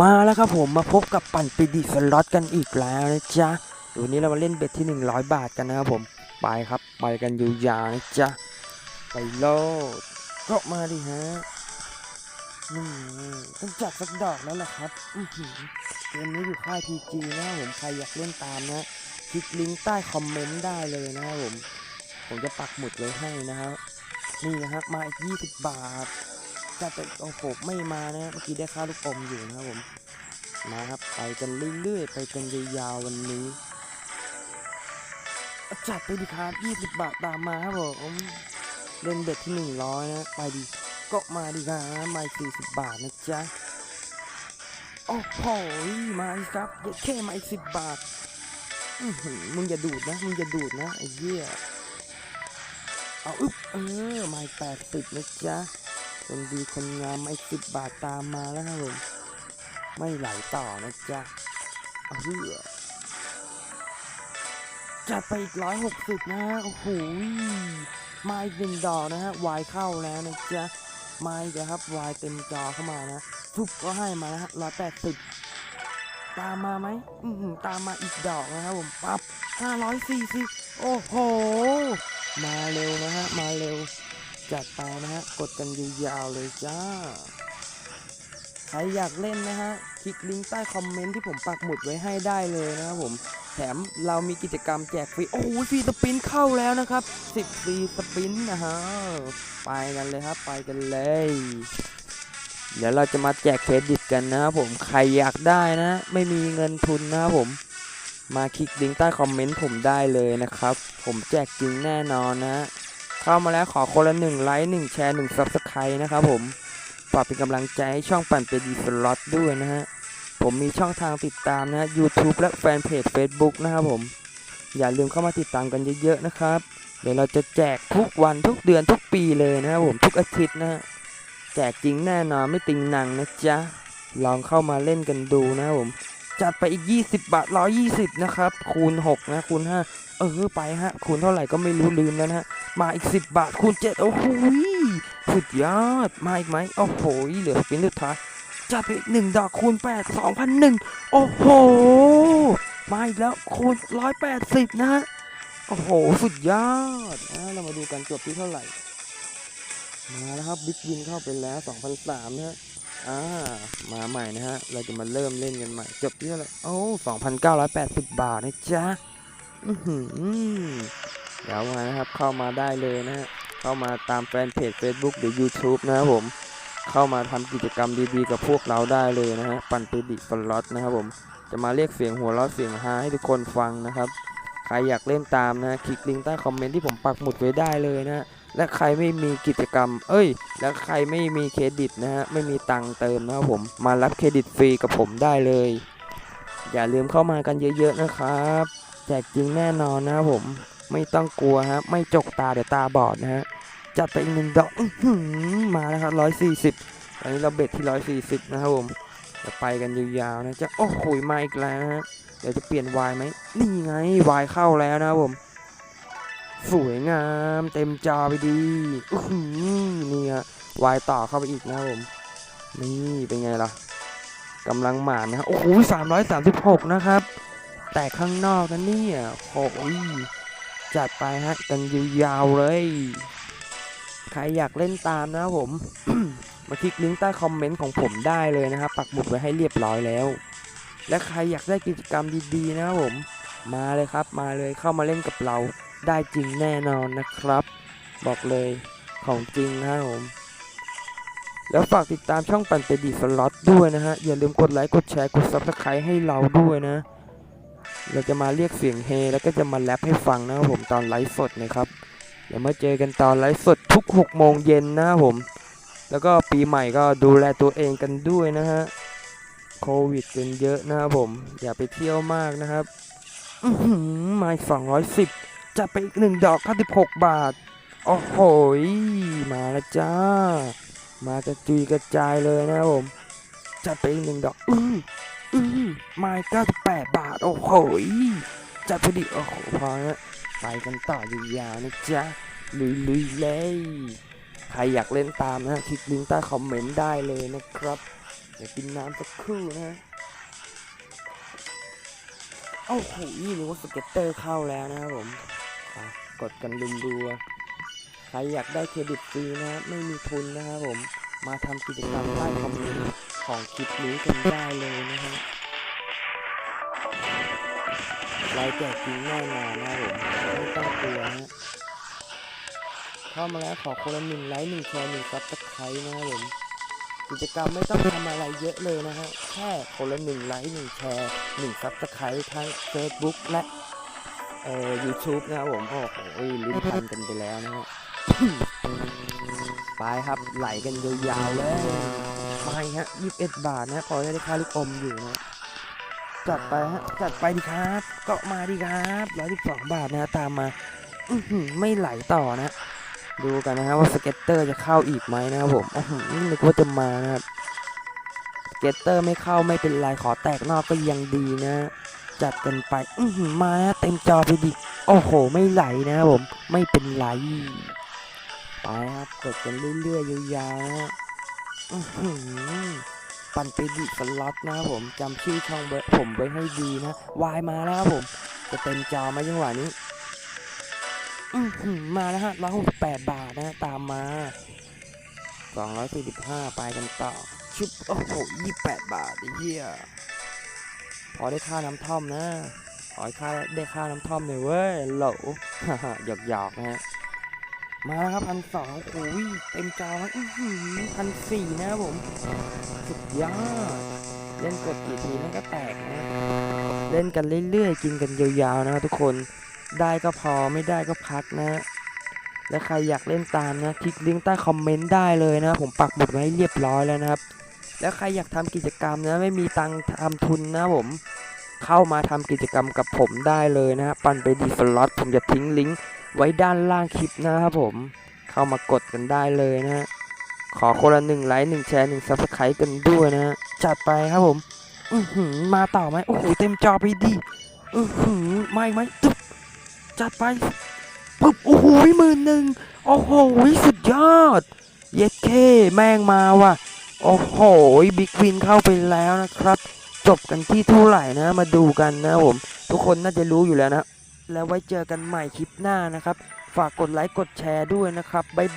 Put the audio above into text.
มาแล้วครับผมมาพบกับปั่นปีดิสล็อตกันอีกแล้วนะจ๊ะวันนี้เรามาเล่นเบ็ดที่ 100 บาทกันนะครับผมไปครับไปกันยาวๆนะจ๊ะไปโลดก็มาดิฮะนี่ต้องจัดสักดอกแล้วล่ะครับอื้อหือเกมนี้อยู่ค่าย PG นะครับผมใครอยากเล่นตามนะคลิกลิงก์ใต้คอมเมนต์ได้เลยนะครับผมผมจะปักหมุดไว้ให้นะครับนี่นะครับมาอีก20 บาท จะเป็นโอ้โหไม่มานะเมื่อกี้ได้ค่าลูกอมอยู่นะครับผมมาครับไปกันเรื่อยๆไปกันยาวๆวันนี้จัดไปดิครับ 20 บาทตามมาครับผมเล่นเบ็ดที่ 100 นะ ไปดิก็มาดิครับมา40 บาทนะจ๊ะโอ้โหมาครับแค่มาอีก10บาทมึงอย่าดูดนะ มึงอย่าดูดนะไอ้เหี้ยเอาอึ๊บเออมาอีก80นะจ๊ะ คนดีคนงามไอ้สิบบาทตามมาแล้วครับผมไม่ไหลต่อนะจ๊ะเอาเพื่อจัดไปอีกร้อยหกสิบนะฮะโอ้โหมาอีกหนึ่งดอกนะฮะวายเข้าแล้วนะจ๊ะมาอีกแล้วครับวายเต็มจอเข้ามานะทุบก็ให้มานะฮะร้อยแปดสิบตามมาไหมอือหือตามมาอีกดอกนะครับผมปั๊บห้าร้อยสี่สิบโอ้โห มาเร็วนะฮะมาเร็ว จัดไปนะฮะ กดกันยาวๆเลยจ้า ใครอยากเล่นนะฮะ คลิกลิงก์ใต้คอมเมนต์ที่ผมปักหมุดไว้ให้ได้เลยนะครับผม แถมเรามีกิจกรรมแจกฟรี โอ้ยฟรีสปินเข้าแล้วนะครับ 10ฟรีสปินนะฮะ ไปกันเลยครับ ไปกันเลย เดี๋ยวเราจะมาแจกเครดิตกันนะครับผม ใครอยากได้นะ ไม่มีเงินทุนนะครับผมมาคลิกลิงก์ใต้คอมเมนต์ผมได้เลยนะครับ ผมแจกจริงแน่นอนนะ เข้ามาแล้วขอคนละหนึ่งไลค์หนึ่งแชร์หนึ่งซับสไครต์นะครับผมฝากเป็นกำลังใจให้ช่องปั่นไปดีสล็อตด้วยนะฮะ ผมมีช่องทางติดตามนะฮะ YouTube และแฟนเพจ Facebook นะครับผม อย่าลืมเข้ามาติดตามกันเยอะๆนะครับ เดี๋ยวเราจะแจกทุกวันทุกเดือนทุกปีเลยนะครับผมทุกอาทิตย์นะฮะ แจกจริงแน่นอนไม่ติงหนังนะจ๊ะ ลองเข้ามาเล่นกันดูนะครับผม จัดไปอีก 20 บาท 120 นะครับ คูณ 6 นะ คูณ 5 เออ ไปฮะ คูณเท่าไหร่ก็ไม่รู้ลืมแล้วนะฮะ มาอีก 10 บาท คูณ 7 โอ้โหสุดยอด มาอีกไหม โอ้โห เหลือสปินสุดท้าย จัดไปอีกหนึ่งดอกคูณ 8 2,001 โอ้โห มาอีกแล้ว คูณ 180 นะฮะ โอ้โห สุดยอดอะเรามาดูกันจบที่เท่าไหร่ มาแล้วครับ บิ๊กวินเข้าไปแล้ว 2,003นะฮะ อ่ามาใหม่นะฮะ เราจะมาเริ่มเล่นกันใหม่ จบที่เท่าไหร่โอ้2,980บบาทนะจ๊ะอือหือเดี๋ยวมานะครับ เข้ามาได้เลยนะฮะ เข้ามาตามแฟนเพจ Facebook หรือ YouTube นะครับผม เข้ามาทำกิจกรรมดีๆกับพวกเราได้เลยนะฮะ ปั่นไปดิฟลอตนะครับผม จะมาเรียกเสียงหัวเราะเสียงฮาให้ทุกคนฟังนะครับ ใครอยากเล่นตามนะ คลิกลิงก์ใต้คอมเมนต์ที่ผมปักหมุดไว้ได้เลยนะฮะ และใครไม่มีกิจกรรม เอ้ย และใครไม่มีเครดิตนะฮะ ไม่มีตังค์เติมนะครับผม มารับเครดิตฟรีกับผมได้เลย อย่าลืมเข้ามากันเยอะๆนะครับ แจกจริงแน่นอนนะครับผม ไม่ต้องกลัวฮะ ไม่จกตาเดี๋ยวตาบอดนะฮะ จัดไปอีกหนึ่งดอกมาแล้วครับร้อยสี่สิบตอนนี้เราเบ็ดที่ร้อยสี่สิบนะครับผมจะไปกันยาวๆนะจะโอ้โหมาอีกแล้วฮะ เดี๋ยวจะเปลี่ยนวายไหมนี่ไงวายเข้าแล้วนะครับผม สวยงามเต็มจอไปดีอื้อหือนี่ฮะวายต่อเข้าไปอีกนะผม นี่เป็นไงล่ะกำลังหมานนะครับโอ้โหสามร้อยสามสิบหกนะครับ แต่ข้างนอกนั้นเนี่ยโอ้ยจัดไปฮะกันยาวๆเลย ใครอยากเล่นตามนะผม มาคลิกลิงก์ใต้คอมเมนต์ของผมได้เลยนะครับ ปักหมุดไว้ให้เรียบร้อยแล้ว และใครอยากได้กิจกรรมดีๆนะครับผม มาเลยครับมาเลยเข้ามาเล่นกับเราได้จริงแน่นอนนะครับ บอกเลยของจริงนะครับผมแล้วฝากติดตามช่องปั่นไปดีสล็อตด้วยนะฮะ อย่าลืมกดไลค์กดแชร์กด subscribe ให้เราด้วยนะ เราจะมาเรียกเสียงเฮแล้วก็จะมาแรปให้ฟังนะครับผมตอนไลฟ์สดนะครับเดี๋ยวมาเจอกันตอนไลฟ์สดทุก6โมงเย็นนะครับผม แล้วก็ปีใหม่ก็ดูแลตัวเองกันด้วยนะฮะโควิดกันเยอะนะครับผม อย่าไปเที่ยวมากนะครับ อือหือมาอีก210จะไปอีกหนึ่งดอก96บหกบาท โอ้โหมาแล้วจ้า มากระจุยกระจายเลยนะผม จะไปอีกหนึ่งดอก อื้ออื้อมาอีก98บาท โอ้โหจัดพอดี โอ้โห พอนะไปกันต่อยาวๆนะจ๊ะ ลุยๆเลย ใครอยากเล่นตามนะ คลิกลิงก์ใต้คอมเมนต์ได้เลยนะครับ เดี๋ยวกินน้ำสักครู่นะ โอ้โหนี่นึกว่าสเก็ตเตอร์เข้าแล้วนะครับผมกดกันลุมรัวใครอยากได้เครดิตฟรีนะฮะไม่มีทุนนะครับผม มาทำกิจกรรมใต้คอมเมนต์ของคลิปนี้กันได้เลยนะฮะเราแจกจริงแน่นอนนะครับผมไม่ต้องกลัวฮะเข้ามาแล้วขอคนละหนึ่งไลค์หนึ่งแชร์หนึ่งซับสไครต์นะครับผม กิจกรรมไม่ต้องทำอะไรเยอะเลยนะฮะ แค่คนละหนึ่งไลค์หนึ่งแชร์หนึ่งซับสไครต์ทั้ง Facebook และเอ่อ YouTube นะครับผมโอ้โหลิ้นพันกันไปแล้วนะฮะไปครับไหลกันยาวๆเลยไปฮะ21บาทนะพอจะได้ค่าลูกอมอยู่นะจัดไปฮะจัดไปดีครับ ก็มาดีครับ112บาทนะตามมาอืไม่ไหลต่อนะ ดูกันนะครับว่าสเก็ตเตอร์จะเข้าอีกไหมนะครับผมอื้อหือนึกว่าจะมานะครับสเก็ตเตอร์ไม่เข้าไม่เป็นไรขอแตกนอกก็ยังดีนะ จัดกันไปอืมานะเต็มจอไปดิโอ้โห ไม่ไหลนะครับผมไม่เป็นไรไปครับกดกันเรื่อยๆยาวๆอืปันไปดิสล็อตนะครับผมจำชื่อช่องผมไว้ให้ดีนะวายมาแล้วครับผม จะเต็มจอไหมจังหวะนี้ มาแล้วฮะร้อยหกสิบแปดบาทนะตามมาสองร้อยสี่สิบห้าไปกันต่อ ชุบ โอ้โหยี่แปดบาทเหี้ยพอได้ค่าน้ำท่อมนะขอค่าได้ค่าน้ำท่อมหน่อยเว้ยโหลหยอกหยอกนะฮะมาแล้วครับพันสองโอ้ยเต็มจอแล้วพันสี่นะครับผมสุดยอดเล่นกดกี่ทีมันก็แตกนะ เล่นกันเรื่อยๆ กินกันยาวๆนะครับทุกคน ได้ก็พอไม่ได้ก็พักนะ และใครอยากเล่นตามนะคลิกลิงก์ใต้คอมเมนต์ได้เลยนะ ผมปักหมุดไว้เรียบร้อยแล้วนะครับ แล้วใครอยากทำกิจกรรมนะ ไม่มีตังค์ทำทุนนะผมเข้ามาทำกิจกรรมกับผมได้เลยนะปั่นไปดีสล็อตผมจะทิ้งลิงก์ไว้ด้านล่างคลิปนะครับผมเข้ามากดกันได้เลยนะ ขอคนละหนึ่งไลค์หนึ่งแชร์หนึ่งซับสไครต์กันด้วยนะจัดไปครับผม อือหือมาต่อไหมโอ้โหเต็มจอไปดิอือหือไม่ไหมตึ๊บ จัดไปปึ๊บโอ้โหหมื่นหนึ่งโอ้โหสุดยอด เย็ดเคแม่งมาว่ะ โอ้โหบิ๊กวินเข้าไปแล้วนะครับ จบกันที่เท่าไหร่นะ มาดูกันนะผม ทุกคนน่าจะรู้อยู่แล้วนะ แล้วไว้เจอกันใหม่คลิปหน้านะครับ ฝากกดไลค์กดแชร์ด้วยนะครับบ๊าย